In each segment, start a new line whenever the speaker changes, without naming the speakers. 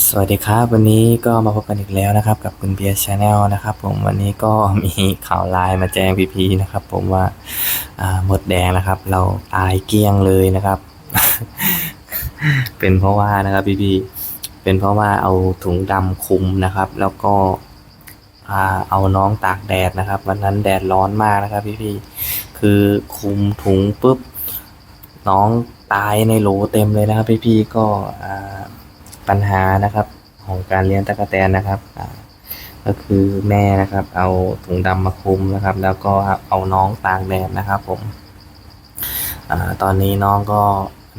สวัสดีครับ วันนี้ก็มาพบกันอีกแล้วนะครับ กับคุณเบียร์ชาแนลนะครับ ผมวันนี้ก็มีข่าวไลน์มาแจ้งพี่ๆนะครับ ผมว่าหมดแดงนะครับ เราตายเกลี้ยงเลยนะครับ เป็นเพราะว่านะครับพี่ๆเป็นเพราะว่าเอาถุงดำคุมนะครับ แล้วก็เอาน้องตากแดดนะครับ วันนั้นแดดร้อนมากนะครับ พี่ๆคือคุมถุงปุ๊บ น้องตายในโหลเต็มเลยนะครับ พี่ๆก็อ่า ปัญหานะครับของการเลี้ยงตะกแตนนะครับก็คือแม่นะครับ เอาถุงดำมาคลุมนะครับ แล้วก็เอาน้องตากแดดนะครับ ผมอตอนนี้น้องก็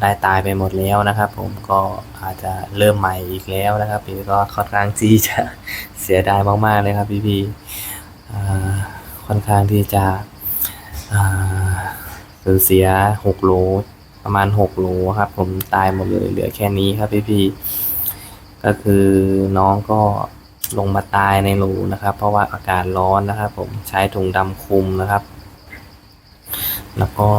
ได้ตายไปหมดแล้วนะครับ ผมก็อาจจะเริ่มใหม่อีกแล้วนะครับพี่ก็ค่อนข้างที่จะเสียดายมากๆเลยครับ พี่ๆอ่ค่อนข้างที่จะสูญเสียหกโลประมาณหกโลครับ ผมตายหมดเลยเหลือแค่นี้ครับพี่พี่ๆ ก็คือน้องก็ลงมาตายในโหลนะครับ เพราะว่าอากาศร้อนนะครับ ผมใช้ถุงดำคลุมนะครับ แล้วก็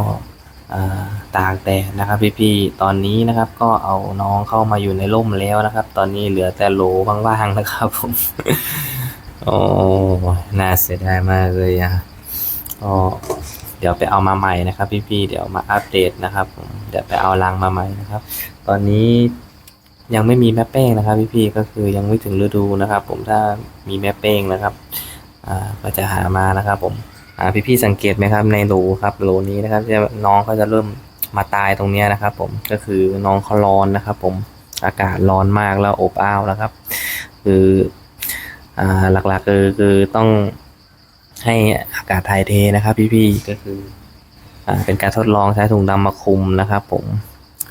ตากแดดนะครับพี่ๆ ตอนนี้นะครับ ก็เอาน้องเข้ามาอยู่ในร่มแล้วนะครับ ตอนนี้เหลือแต่โหลว่างๆนะครับผม โอ้น่าเสียดายมากเลยอะก็เดี๋ยวไปเอามาใหม่นะครับ พี่ๆ เดี๋ยวมาอัปเดตนะครับ ผมเดี๋ยวไปเอารังมาใหม่นะครับ ตอนนี้ ยังไม่มีแม่เป้งนะครับพี่ๆก็คือยังไม่ถึงฤดูนะครับ ผมถ้ามีแม่เป้งนะครับอ่าก็จะหามานะครับ ผมอ่าพี่ๆสังเกตไหมครับในรูครับรูนี้นะครับจะน้องก็จะเริ่มมาตายตรงนี้นะครับ ผมก็คือน้องเขาร้อนนะครับ ผมอากาศร้อนมากแล้วอบอ้าวนะครับ คืออ่าหลักๆคือคือต้องให้อากาศถ่ายเทนะครับ พี่ๆก็คืออ่าเป็นการทดลองใช้ถุงดำมาคุมนะครับ ผม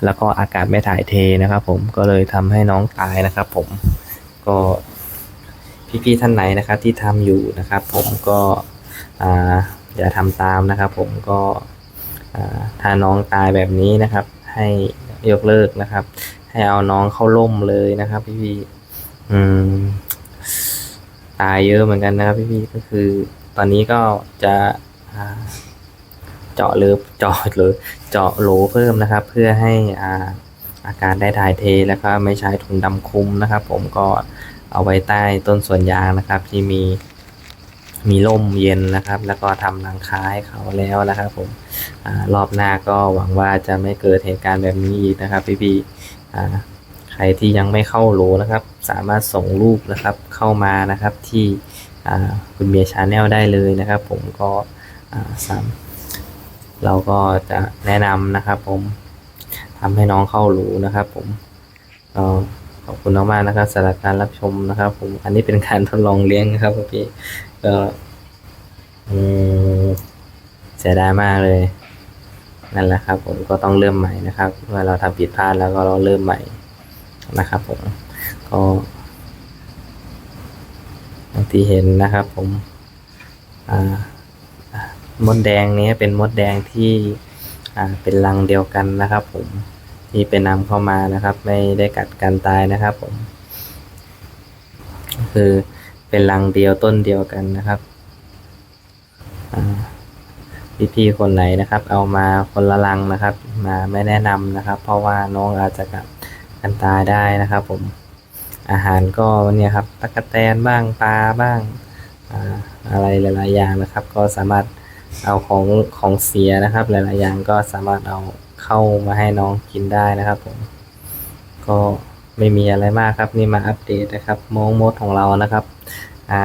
แล้วก็อากาศไม่ถ่ายเทนะครับ ผมก็เลยทำให้น้องตายนะครับ ผมก็พี่ๆท่านไหนนะครับ ที่ทำอยู่นะครับ ผมก็ออย่าทำตามนะครับ ผมก็ถ้าน้องตายแบบนี้นะครับ ให้ยกเลิกนะครับ ให้เอาน้องเข้าร่มเลยนะครับ พี่ๆอืมตายเยอะเหมือนกันนะครับ พี่ๆก็คือ ตอนนี้ก็จะ เจาะหรือเจาะหรือเจาะโหลเพิ่มนะครับ เพื่อให้อ่าอากาศได้ถ่ายเทแล้วก็ไม่ใช้ถุงดำคุมนะครับ ผมก็เอาไว้ใต้ต้นสวนยางนะครับ ที่มีมีร่มเย็นนะครับ แล้วก็ทำรังคาให้เขาแล้วนะครับ ผมอรอบหน้าก็หวังว่าจะไม่เกิดเหตุการณ์แบบนี้อีกนะครับ พี่ๆอ่ใครที่ยังไม่เข้าโหลนะครับ สามารถส่งรูปนะครับเข้ามานะครับที่คุณเบียร์ชาแนลได้เลยนะครับ ผมก็สาม เราก็จะแนะนำนะครับ ผมทำให้น้องเข้าโหลนะครับ ผมขอบคุณมากๆนะครับสำหรับการรับชมนะครับ ผม อันนี้เป็นการทดลองเลี้ยงนะครับพี่ก็เสียดายมากเลย นั่นแหละครับ ผมก็ต้องเริ่มใหม่นะครับเมื่อเราทำผิดพลาดแล้วก็เราเริ่มใหม่นะครับ ผมก็ที่เห็นนะครับ ผม อ่า มดแดงนี้เป็นมดแดงที่เป็นรังเดียวกันนะครับ ผมที่เป็นนำเข้ามานะครับ ไม่ได้กัดกันตายนะครับ ผม คือเป็นรังเดียวต้นเดียวกันนะครับอ่พี่ๆคนไหนนะครับ เอามาคนละรังนะครับ มาไม่แนะนำนะครับ เพราะว่าน้องอาจจะกัดกันตายได้นะครับ ผมอาหารก็เนี่ยครับตะกะแตนบ้างปลาบ้างอ่าอะไรหลาย ๆ อย่างนะครับ ก็สามารถ เอาของของเสียนะครับ หลายๆอย่างก็สามารถเอาเข้ามาให้น้องกินได้นะครับผมก็ไม่มีอะไรมากครับ นี่มาอัปเดตนะครับมองมดของเรานะครับ อ่า